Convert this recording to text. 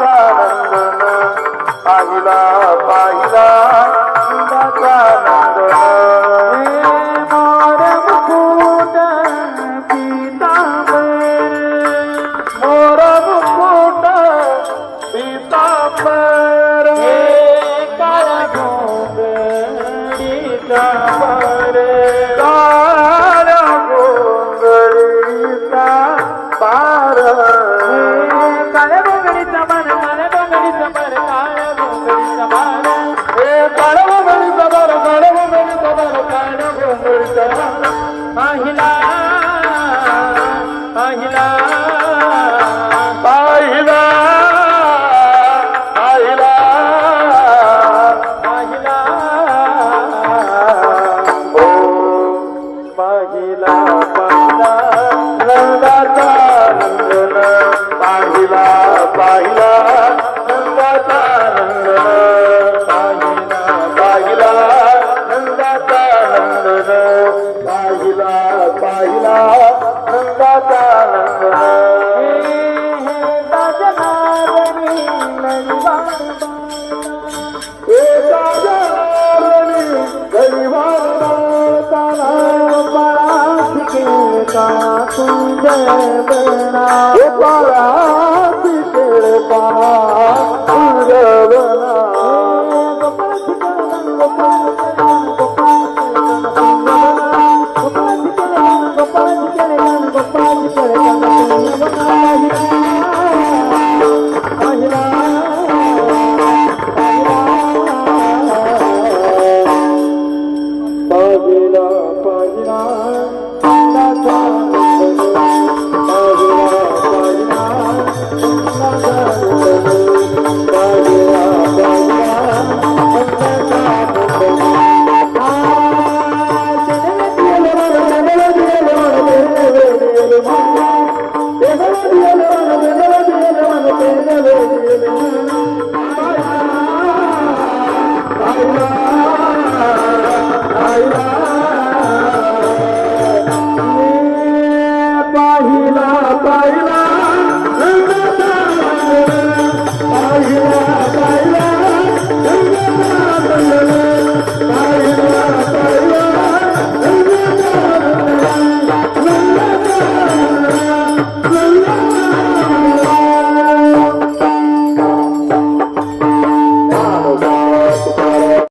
लोकानंदन पाहिला पाहिला. नंदाचा नंदन पाहिला पाहिला नंदाचा नंदन. पाहिला पाहिला नंदाचा नंदन. पाहिला पाहिला नंदाचा नंदन. का कुंजय बना पाया पिकेळ पाना कुंजय बना Bajira, bajira,